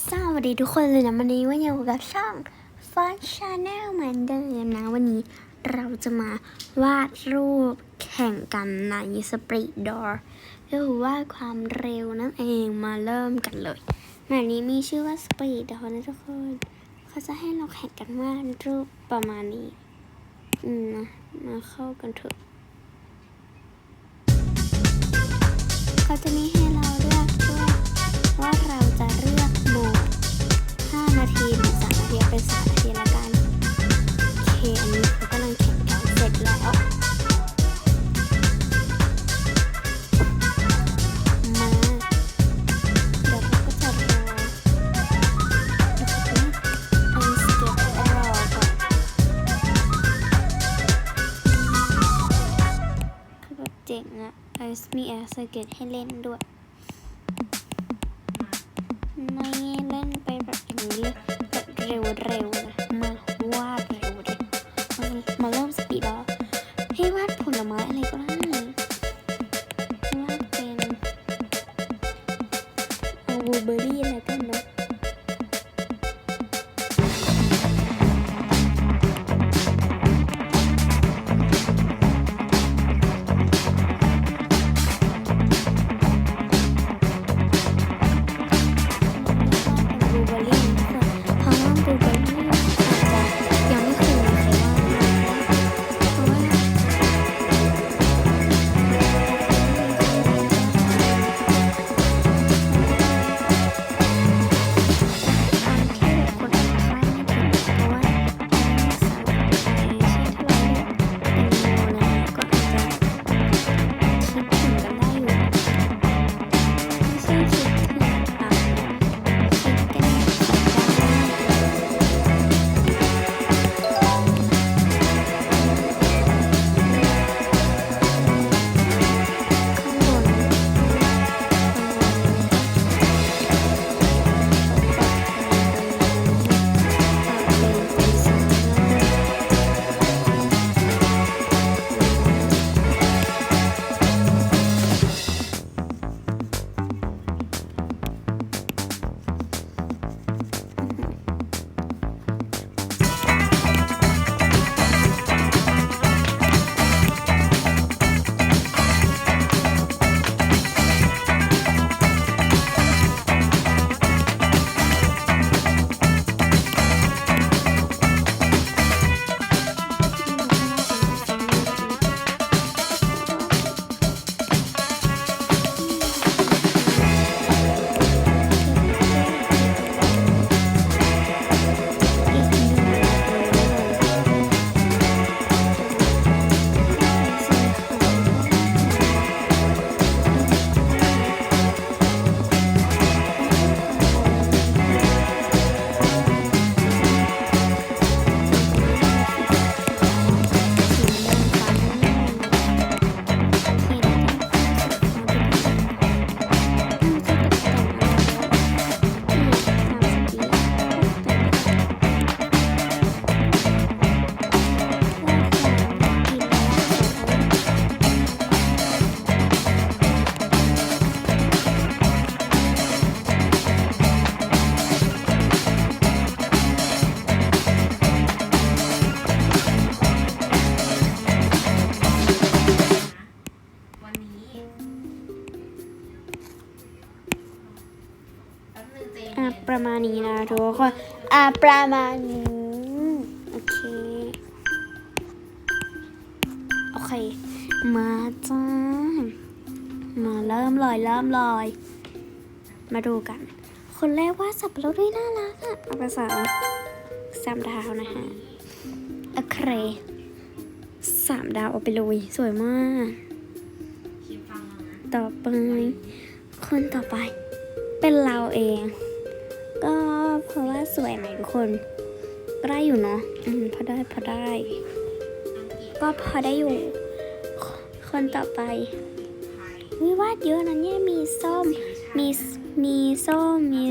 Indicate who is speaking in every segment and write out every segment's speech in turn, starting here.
Speaker 1: สวัสดีทุกคนเลยนะวันนี้ว่าอยู่กับช่องฟันชาแนลเหมือนเดิมนะ วันนี้เราจะมาวาดรูปแข่งกันในสปรีดอร์ก็คือว่าความเร็วนั่นเองมาเริ่มกันเลยแบบนี้มีชื่อว่าสปรีดอร์นะทุกคน เขาจะให้เราแข่งกันวาดรูปประมาณนี้ อืมนะมาเข้ากันเถอะเขาจะมีให้เราเลือกว่าเรา นาทีหรือ3นาทีเป็น3นาทีละกันโอเคอันนี้เขากำลังแข่งกันเสร็จแล้วเจ๋งอะไอซ์มีแอร์สเก็ตให้เล่นด้วย ไม่เล่นไปแบบอย่างนี้แบบเร็วๆนะ อะประมาณนี้นะทุกคนอะประมาณนี้โอเคโอเค มาจ้ามาเริ่มเลยเริ่มเลยมาดูกัน คนแรกว่าสับปะรดด้วยน่ารักอะเอาไปสามสามดาวนะฮะโอเคสามดาวเอาไปเลยสวยมากต่อไป คนต่อไป เป็นเราเอง สวยไหมทุกคนก็ได้อยู่เนาะอืมพอได้พอได้
Speaker 2: ก็
Speaker 1: พอได้อยู่ คนต่อไปวิวาดเยอะนะเนี่ยมีส้มมีมีส้มมี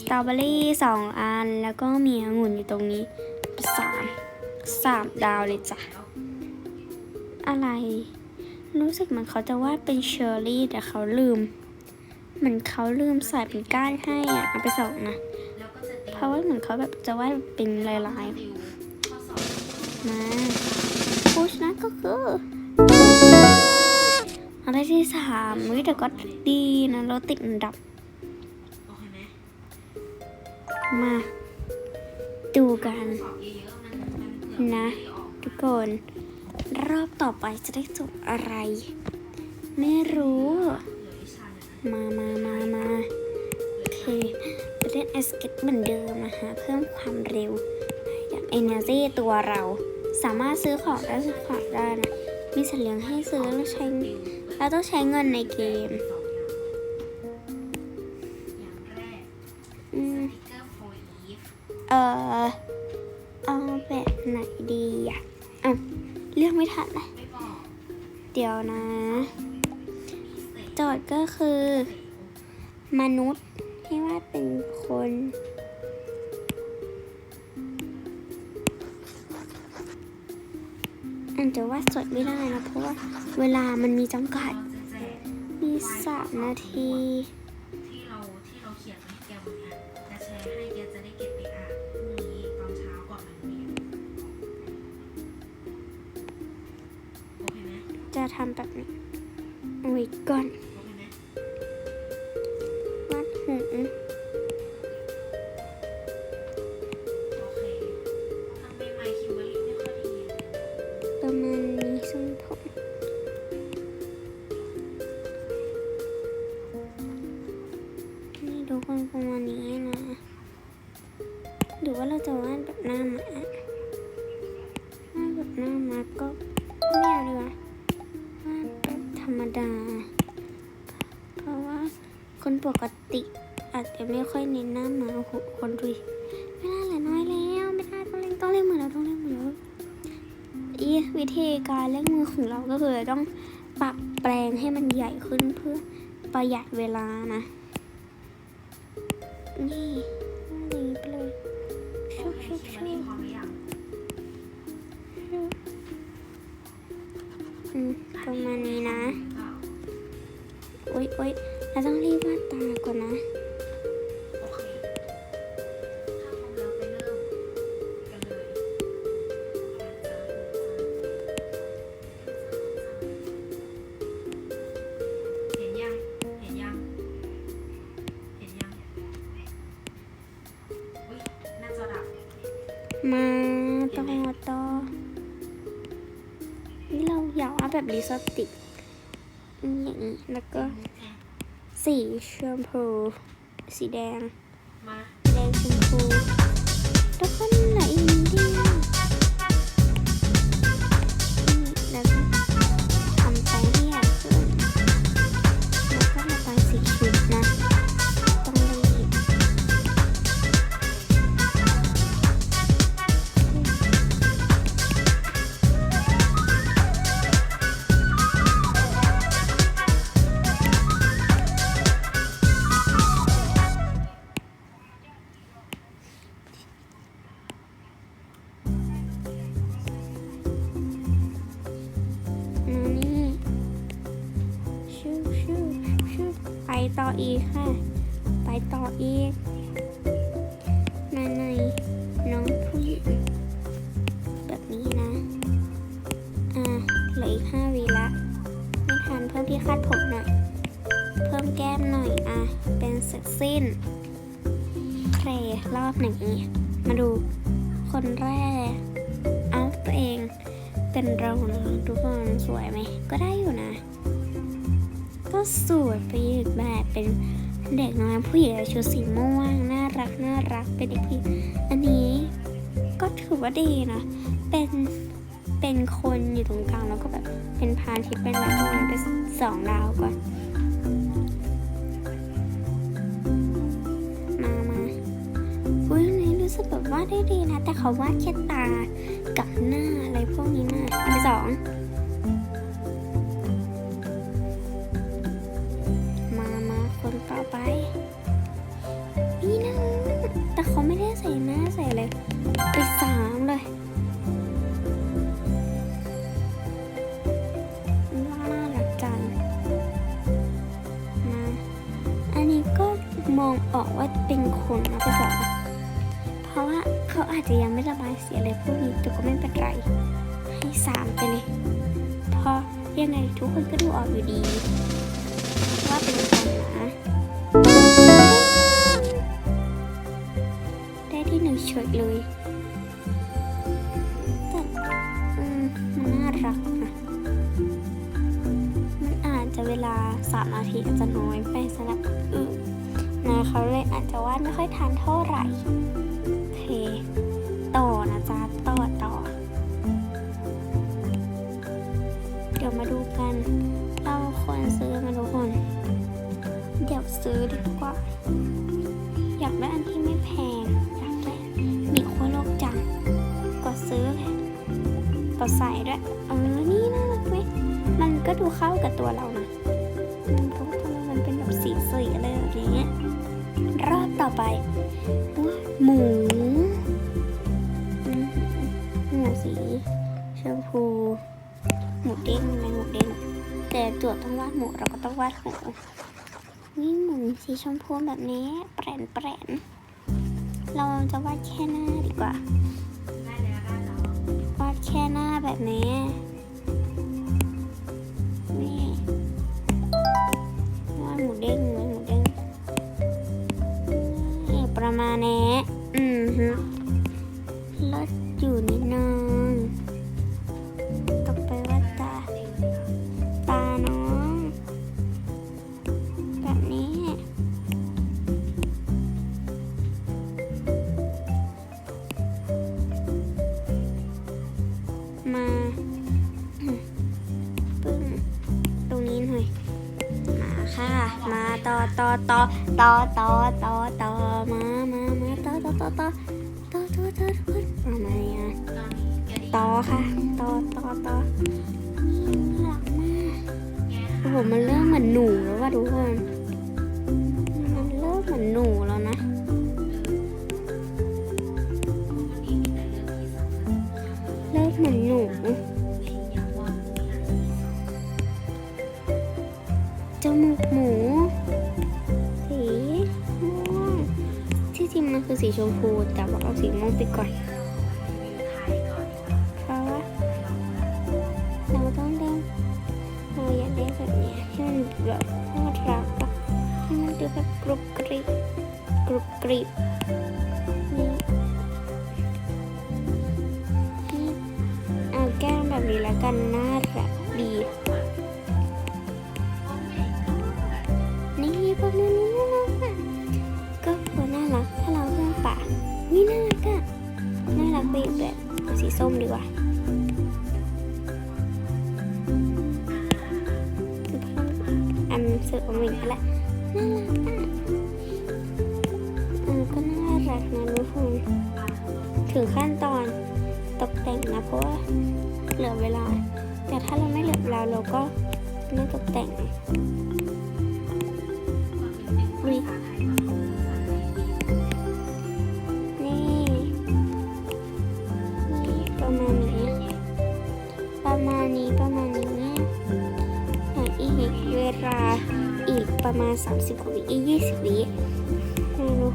Speaker 1: สตรอเบอรี่สองอัน แล้วก็มีองุ่นอยู่ตรงนี้สามสามดาวเลยจ้ะ อะไร รู้สึกเหมือนเขาจะวาดเป็นเชอร์รี่แต่เขาลืม เหมือนเขาลืมใส่เป็นก้านให้อะเอาไปส่งนะ ราะว่าเหมือนเขาแบบจะวาดเป็นลายๆมาผู้ชนะก็คืออะไรที่สามเฮ้ยแต่ก็ดีนะเราติดอันดับ
Speaker 2: มา
Speaker 1: ดูกัน
Speaker 2: นะ
Speaker 1: ทุกคน รอบต่อไปจะได้จบอะไร ไม่รู้ มามามามาโอเค เล่นไอสเก็ตเหมือนเดิมนะคะ เพิ่มความเร็วอย่าง energy ตัวเรา สามารถซื้อของได้ซื้อของได้นะมีสัญญาณให้ซื้อแล้วใช้เราต้องใช้เงินในเกม
Speaker 2: สองอย่างอย่างแรก
Speaker 1: อืม
Speaker 2: สติกเออ
Speaker 1: เออเอาแบบไหนดีอะอะเลือกไม่ทันเลยเดี๋ยวนะ โจทย์ก็คือ มนุษย์ ว่าสดไม่ได้นะ เพราะว่าเวลามันมีจำกัด
Speaker 2: เราจะแจก
Speaker 1: มีสามนาที
Speaker 2: ที่เราที่เราเขียนไว้ให้แกวันเนี้ยจะแชร์ให้แกจะได้เก็บไปอ่านพรุ่งนี้ตอนเช้าก่อนไปโรงเรียนโอเคไหม
Speaker 1: จะทำแบบนี้เอาไว้ก่อน
Speaker 2: โอเคไหม
Speaker 1: วัดหู
Speaker 2: คือ
Speaker 1: ต้องปรับแปลงให้มันใหญ่ขึ้นเพื่อประหยัดเวลานะ นี่นี่ไปเลยชุบชุบ
Speaker 2: คิมเบ
Speaker 1: ชุบ
Speaker 2: อืม
Speaker 1: ประมาณนี้นะ โอ๊ยโอ๊ยเราต้องรีบวาดตาก่อนนะ สติกอย่างนี้แล้วก็สีชมพู สีแดง
Speaker 2: มา
Speaker 1: แดงชมพูแล้วก็ไหน สิ้น เครรอบหนึ่งมาดูคนแรก เอาตัวเอง เป็นเรานะทุกคนสวยไหม ก็ได้อยู่นะ ก็สวยไปอีกแบบเป็นเด็กน้อยผู้หญิงชุดสีม่วงน่ารักน่ารักเป็นเด็กผู้หญิงอันนี้ก็ถือว่าดีนะเป็นเป็นคนอยู่ตรงกลางแล้วก็แบบเป็นพานทิพย์เป็นแบบประมาณเป็นสองดาวก่อน ได้ดีนะ แต่เขาวาดแค่ตา ทุกคนก็ดูออกอยู่ดี ว่าเป็นคนนะได้ที่หนึ่งเฉยเลยแต่อืมมันน่ารักนะมันอาจจะเวลาสามนาทีอาจจะน้อยไปสำหรับอื่นนะเขาเลยอาจจะวาดไม่ค่อยทันเท่าไหร่โอเคต่อนะจ๊ะต่อ ซื้อดีกว่า อยากได้อันที่ไม่แพง อยากได้มีขั้วโลกจังกดซื้อเลยกดใส่ด้วยเออนี่น่ารักไหมมันก็ดูเข้ากับตัวเรานะมันก็ทำไมมันเป็นแบบสีสีอะไรแบบนี้รอบต่อไป หมูหมูสีชมพู หมูเด้งไหมหมูเด้งแต่โจทย์ต้องวาดหมูเราก็ต้องวาดหมู นี่งหมูสีชมพูแบบนี้แปรนแปรนเราจะวาดแค่หน้าดีกว่า
Speaker 2: วา
Speaker 1: ดแค่หน้าแบบนี้นี่วาดหมูเด้งไหมหมูเด้งนี่ประมาณนี้อืมฮึลดอยู่นิด ต่อต่อต่อต่อต่อต่อต่อมามามาต่อต่อต่อต่อต่อต่อต่อทุกคนประมาณนี้นะ
Speaker 2: ต่อ
Speaker 1: ค่ะต่อต่อต่อนี่น่ารักมากโอ้โหมันเริ่มเหมือนหนูแล้วว่ะทุกคนมันเริ่มเหมือนหนูแล้วนะ
Speaker 2: เริ่
Speaker 1: มเหมือนหนูจมูกหมู ริงมันคือสีชมพู แต่ว่าเอาสีม่วงไปก่อนเพราะว่าเราต้องเล่นเราอยากได้แบบนี้ให้มันแบบน่ารักอะให้มันดูแบบกรุบกริบกรุบกริบนี่นี่เอาแก้มแบบนี้แล้วกันน่ารักดี ส้มดีกว่าอันเสือมิงแหละน่ารักอะก็น่ารักนะทุกคนถึงขั้นตอนตกแต่งนะเพราะว่าเหลือเวลา แต่ถ้าเราไม่เหลือเวลาเราก็ไม่ตกแต่ง ประมาณนี้ ประมาณนี้ประมาณนี้แต่อีกเวลาอีกประมาณ 30กว่าวิอีก20วิไม่รู้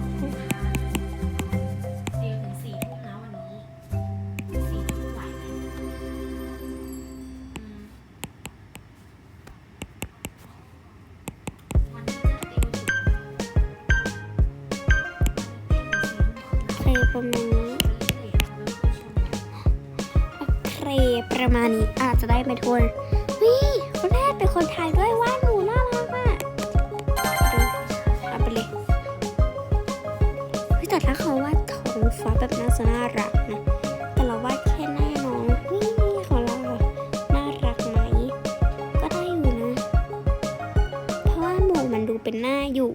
Speaker 1: เป็นหน้าอยู่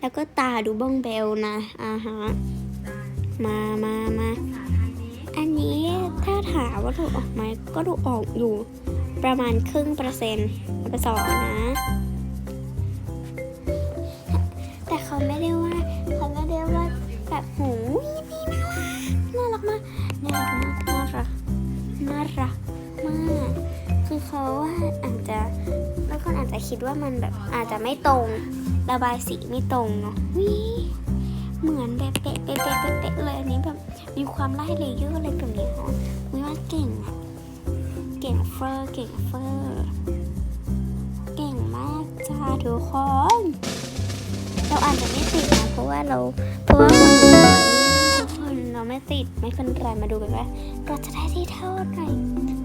Speaker 1: แล้วก็ตาดูบ้องเบลนะอ่าฮะมามามาอันนี้ถ้าถามว่าดูออกไหมก็ดูออกอยู่ประมาณครึ่งเปอร์เซ็นต์ไปสองนะ แต่เขาไม่ได้ว่าเขาไม่ได้ว่าแบบหูนี่น่ารักน่ารักมากน่ารักมากน่ารักน่ารักมากคือเขาว่าอาจจะ คนอาจจะคิดว่ามันแบบอาจจะไม่ตรง ระบายสีไม่ตรงเนาะวิเหมือนแบบเป๊ะเป๊ะเป๊ะเป๊ะเลยอันนี้แบบมีความไล่เลเยอร์อะไรแบบนี้เนาะวิว่าเก่งอะเก่งเฟอร์เก่งเฟอร์เก่งมากจ้าทุกคนเราอาจจะไม่ติดนะเพราะว่าเราเพราะว่าคนดูทุกคนเราไม่ติดไม่เป็นไรมาดูกันว่าเราจะได้ที่เท่าไหร่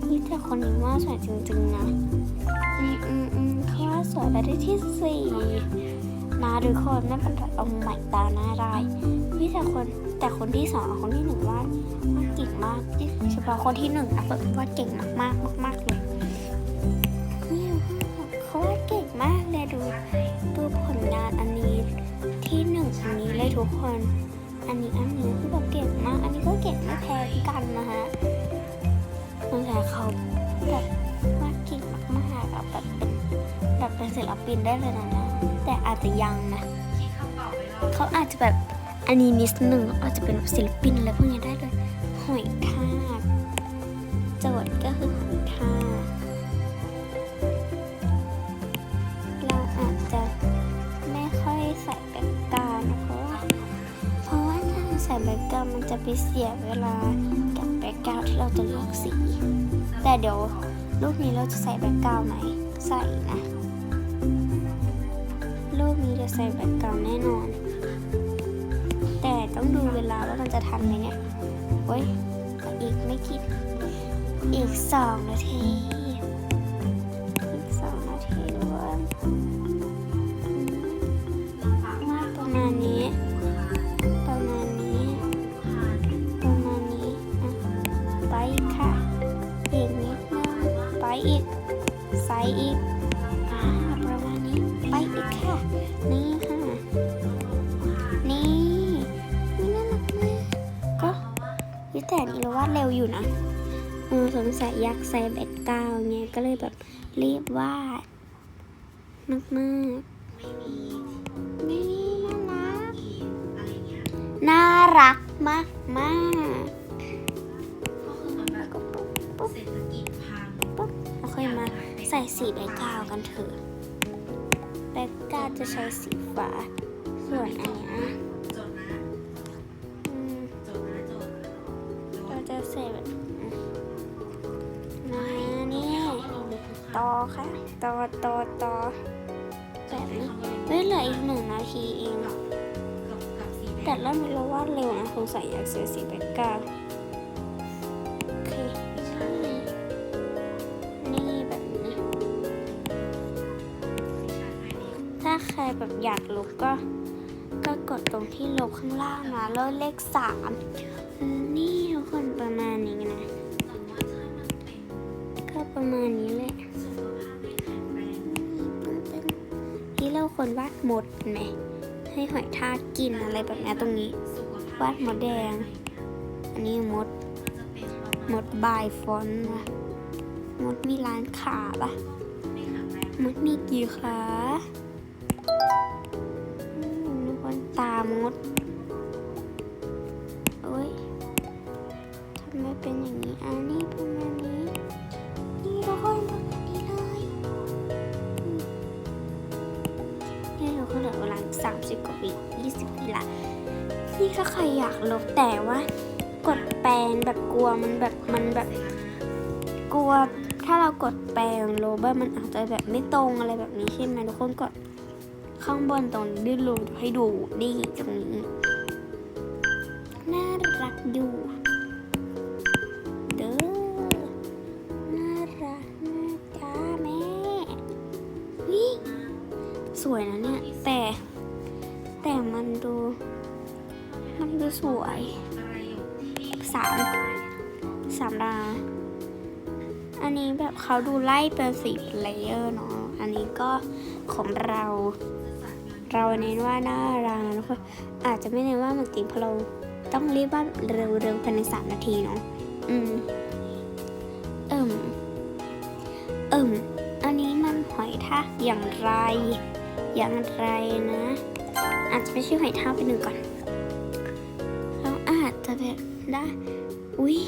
Speaker 1: นี่แต่คนนี้ว่าสวยจริงๆนะ เขาว่าสวยไปได้ที่สี่นะทุกคนไม่เป็นไรเอาใหม่ตาหน้าได้นี่แต่คนแต่คนที่สองคนที่หนึ่งวาดวาเก่งมากเฉพาะคนที่หนึ่งนะว่าเก่งมากมากมากเลยนี่เขาวาเก่งมากเลยดูดูผลงานอันนี้ที่หนึ่งอันนี้เลยทุกคน อันนี้อันนี้คือแบบเก่งมาก อันนี้ก็เก่งไม่แพ้กันนะฮะตั้งแต่เขาแบบ เป็นศิลปินได้เลยนะนะแต่อาจจะยังนะ
Speaker 2: คิดคำตอบไว้รอบ
Speaker 1: เขาอาจจะแบบอันนี้นิดหนึ่งอาจจะเป็นแบบศิลปินอะไรพวกนี้ได้เลยหอยทากโจทย์ก็คือหอยทากเราอาจจะไม่ค่อยใส่แบ็กกราวน์นะเพราะว่าเพราะว่าถ้าเราใส่แบ็กกราวน์มันจะไปเสียเวลากับแบ็กกราวน์ที่เราจะเลือกสี แต่เดี๋ยวรูปนี้เราจะใส่แบ็กกราวน์ไหมใส่นะ รูปนี้จะใส่แบบเก่าแน่นอน แต่ต้องดูเวลาว่ามันจะทันไหมเนี่ยเว้ยอีกไม่กี่อีกสองนาที อยู่นะเออสงสัยอยากใส่แบ็กกราวน์ไงก็เลยแบบรีบวาด มากมาก
Speaker 2: ไม่มี
Speaker 1: ๆนี่น่ารัก น่ารักมากมาก
Speaker 2: ก็คือเหมือเศรา
Speaker 1: ค่อยมาใส่สีแบ็กกราวกันเถอะแบ็กกราวจะใช้สีฟ้าส่วนอันเนี้
Speaker 2: ดจะ
Speaker 1: ใส่แบบนะนี่
Speaker 2: เขาก็ลงในทุกค
Speaker 1: ต่อค่ะต่อต่อต่อแบบนี้เฮ้ยเหลืออีกหนึ่งนาทีเอง
Speaker 2: แต่ง
Speaker 1: รอบนี้เราวาเร็วนะสงสัยอยากเสียสีแบกกราโอเคนี่แบบนี้ ถ้าใครแบบอยากลบก็ ก็กดตรงที่ลบข้างล่างนะแล้วเลขสาม คนประมาณนี้นะ
Speaker 2: ถ้ามันเป็น
Speaker 1: ก็ประมาณนี้แหละที่เราคนวาดหมดไหม ให้หอยทากกินอะไรแบบนี้ตรงนี้ วาดหมดแดง อันนี้มด
Speaker 2: มันจะเป็นประม
Speaker 1: ดบายฟอนต์วะมดมีร้านขาปะ
Speaker 2: ม
Speaker 1: ดมีกี่ขาทุกคนตามด เป็นอย่างนี้อันนี้ประมาณนี้ นี่ทุกคนประมาณนี้เลยนี่เราก็เหลือเวลาสามสิบกว่าวิยี่สิบวิละนี่ถ้าใครอยากลบแต่ว่ากดแปลงแบบกลัวมันแบบมันแบบกลัวถ้าเรากดแปลงโลเบอร์มันอาจจะแบบไม่ตรงอะไรแบบนี้ใช่ไหมทุกคนกดข้างบนตรงนี้ดูให้ดูนี่ตรงนี้น่ารักอยู่ สวยนะเนี่ย แต่แต่มันดู มันดูสวยสามสามดาวอันนี้แบบเขาดูไล่เป็นสีเลเยอร์เนาะ อันนี้ก็ของเรา เราเน้นว่าน่ารักนทุกคนอาจจะไม่เน้นว่ามันจริงเพราะเราต้องรีบว่าเร็วๆภายในสามนาทีเนาะ อืม เอิ่ม เอิ่ม อันนี้มันหอยทากอย่างไร อย่างไรนะ อาจจะไม่ใช่หอยทากเป็นหนึ่งก่อน เราอาจจะแบบได้ อุ้ย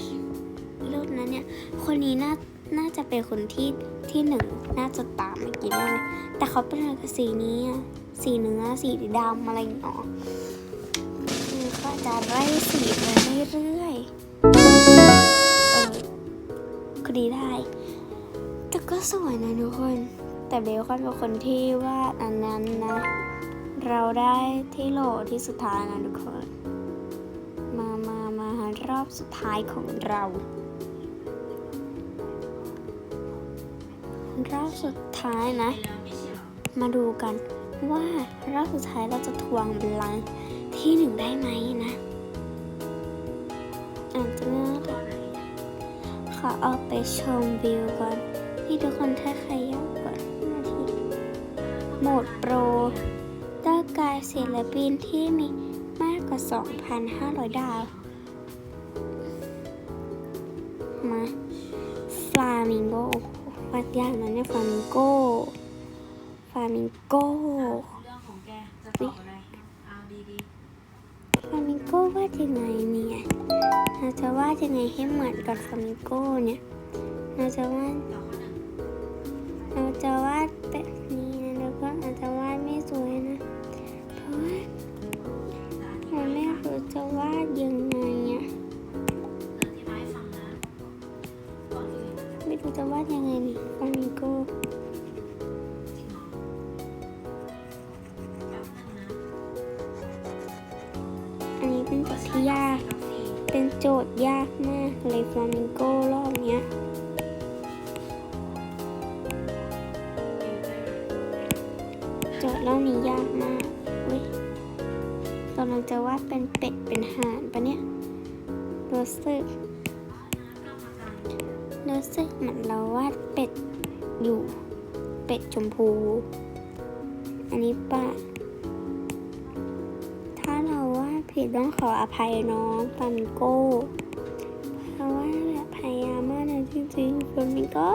Speaker 1: เลิศนะเนี่ย คนนี้น่า น่าจะเป็นคนที่ที่หนึ่ง น่าจะตามเมื่อกี้แน่เลยแต่เขาเป็นอะไรกับสีนี้อะสีเนื้อ สีดำอะไรอย่างเงี้ยคือก็จะไล่สีไปเรื่อยๆ เออก็ดีได้ แต่ก็สวยนะทุกคน แต่เบลคอนเป็นคนที่วาดอันนั้นนะ เราได้ที่โหลที่สุดท้ายนะทุกคน มามามารอบสุดท้ายของเรา รอบสุดท้ายนะ
Speaker 2: มา
Speaker 1: ดูกันว่ารอบสุดท้ายเราจะทวงบัลลังก์ที่หนึ่งได้ไหมนะอาจจะไม่
Speaker 2: ตัวไหน
Speaker 1: ขอเอาไปชมวิวก่อนนี่ทุกคนถ้าใครอยาก โหมดโปรต้ากายศิลปินที่มีมากกว่า 2,500 ดาว มาฟลามิงโกวัดยากนะเนี่ยฟลามิงโกฟลามิงโก
Speaker 2: เรื่องของแกจะตอบอะไรเอาดี
Speaker 1: ฟลามิงโกวาดยังไงเนี่ยเราจะวาดยังไงให้เหมือนกับฟลามิงโกเนี่ยเราจะวาด
Speaker 2: ๆต่อข้อหนึ่ง
Speaker 1: เราจะวาด จจะวาดไม่สวยนะ เพราะว่า
Speaker 2: จะอธิ
Speaker 1: เรา
Speaker 2: บาย
Speaker 1: ไม่รู้จะวาดยังไงอะ
Speaker 2: จะอธิบายให้ฟังนะก่อนอื่น
Speaker 1: ไม่รู้จะวาดยังไงนี่ฟลามิงโก
Speaker 2: จริงเหรอแป๊บนึงนะ
Speaker 1: อันนี้เป็นโจทย์ที่ยาก เป็นโจทย์ยากมากเลยฟลามิงโกรอบเนี้ย รอบนี้ยากมากเว้ยกำลังจะวาดเป็นเป็ดเป็นห่านปะเนี่ยรู้สึกรู้สึกเหมือนเราวาดเป็ดอยู่ เป็ดชมพู อันนี้ปะถ้าเราวาดผิดต้องขออภัยน้องฟลามิงโก้เพราะว่าแบบพยายามมากนะจริงๆฟลามิงโก้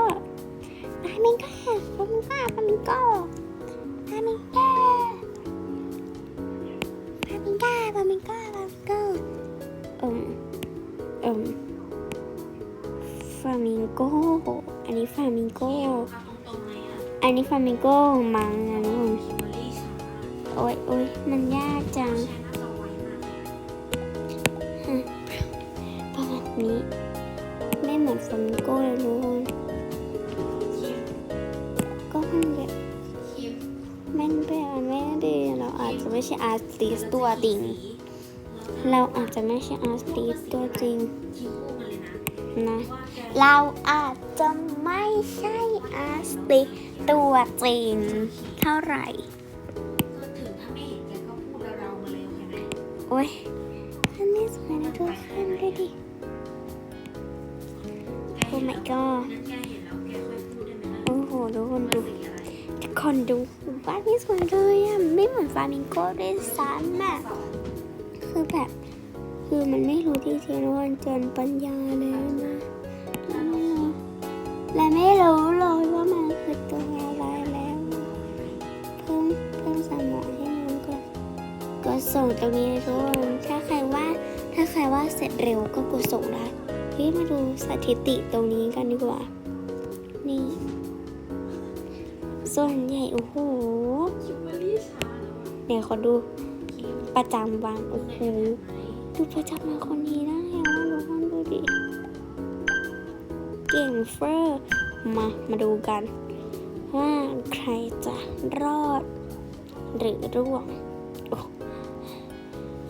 Speaker 1: ฟลามิงโก้ฟลามิงโก้ฟามิงโก้ โก้ อันนี้ฟามิงโก้
Speaker 2: เอาตรงๆไหมอะ
Speaker 1: อันนี้ฟามิงโก้มังนะทุกคน
Speaker 2: คิมเบอร์รี่ช้า
Speaker 1: โอ้ยโอ้ยมันยากจัง
Speaker 2: ใช้หน้าจอไวมากเลย
Speaker 1: ประมาณนี้ ไม่เหมือนฟามิงโก้เลยทุกคน
Speaker 2: คิม
Speaker 1: ก็มันแบบ
Speaker 2: คิม
Speaker 1: มันแบบไม่ดีเราอาจจะไม่ใช่อาร์ติสตัวจริง เราอาจจะไม่ใช่อาร์ติสตัวจริง
Speaker 2: คิมพูดมาเลยนะ
Speaker 1: นะ
Speaker 2: ว่าแก
Speaker 1: เราอาจจะไม่ใช่อาร์ติสตัวจริงเท่าไหร่
Speaker 2: ก็ถึงถ้าไม่เห็นแกก็พูดเราๆมาเลยโอเคไหม
Speaker 1: โอ้ยอันนี้สวยนะทุกคนดูดิ
Speaker 2: แก
Speaker 1: โอ้
Speaker 2: เห็น
Speaker 1: my
Speaker 2: แล้ว
Speaker 1: god
Speaker 2: งั้นแกเห็นแล้วแกค่อยพูดได้ไหมล่ะ
Speaker 1: โอ้โหทุกคน
Speaker 2: ว่า
Speaker 1: ดู
Speaker 2: สีอะไร
Speaker 1: ทุกคนดูบ้านนี้สวยเลยอะไม่เหมือนฟลามิงโก้ด้วยซ้ำอะคือแบบ คือมันไม่รู้ที่เทียนวันจนปัญญาเลยนะและไม่รู้ และไม่รู้เลยว่ามันคือตัวอะไรแล้ว เพิ่มเพิ่มสมองให้น้องก่อนกดส่งตรงนี้เลยทุกคนถ้าใครว่าถ้าใครว่าเสร็จเร็วก็กดส่งได้เฮ้ยมาดูสถิติตรงนี้กันดีกว่า นี่ ส่วนใหญ่โอ้โห
Speaker 2: เบอร์รี่ช้าแล้วอะ
Speaker 1: เดี๋ยขอดูประจำวันโอ้โหดูประจำวันคนนี้ได้แล้วทุกคนดูดิ เก่งเฟอร์มา มาดูกัน ว่าใครจะรอด หรือร่วง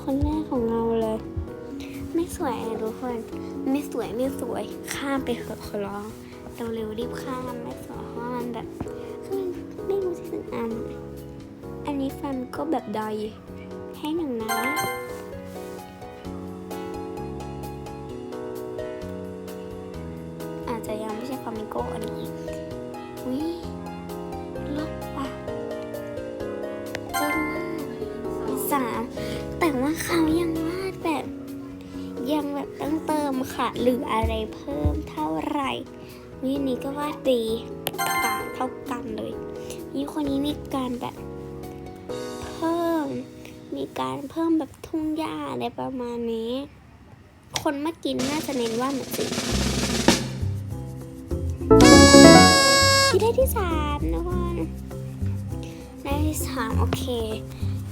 Speaker 1: คนแรกของเราเลย ไม่สวยอะทุกคน ไม่สวยไม่สวย ข้ามไปเถอะขอร้องเราเร็วรีบข้ามไม่สวยเพราะมันแบบคือไม่รู้ที่ถึงอัน อันนี้ฟันก็แบบดอยให้หนึ่งนะ หรืออะไรเพิ่มเท่าไหร่วินี้ก็ว่าดีต่างเท่ากันเลยนี่คนนี้มีการแบบเพิ่ม มีการเพิ่มแบบทุ่งหญ้าอะไรประมาณนี้ คนเมื่อกินน่าจะเน้นว่าเหมือนสิที่ได้ที่สามนะว่าในได้ที่สามโอเค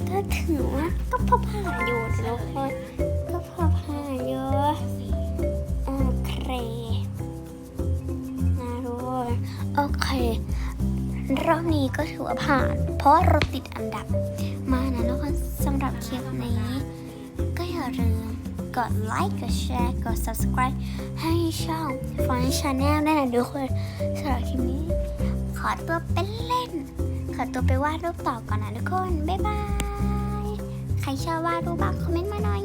Speaker 1: ก็ถือว่าก็พอผ่านอยู่นะทุกคนก็พอผ่านเยอะ รอบนี้ก็ถือว่าผ่าน เพราะเราติดอันดับ มานะทุกคนสำหรับคลิปนี้ ก็อย่าลืมกดไลค์ กดแชร์ กด subscribe ให้ช่องฟันชาแนลได้นะทุกคนสำหรับคลิปนี้ ขอตัวเป็นเล่น ขอตัวไปวาดรูปต่อก่อนนะทุกคน บ๊ายบาย ใครชอบวาดรูปบ้างคอมเมนต์มาหน่อย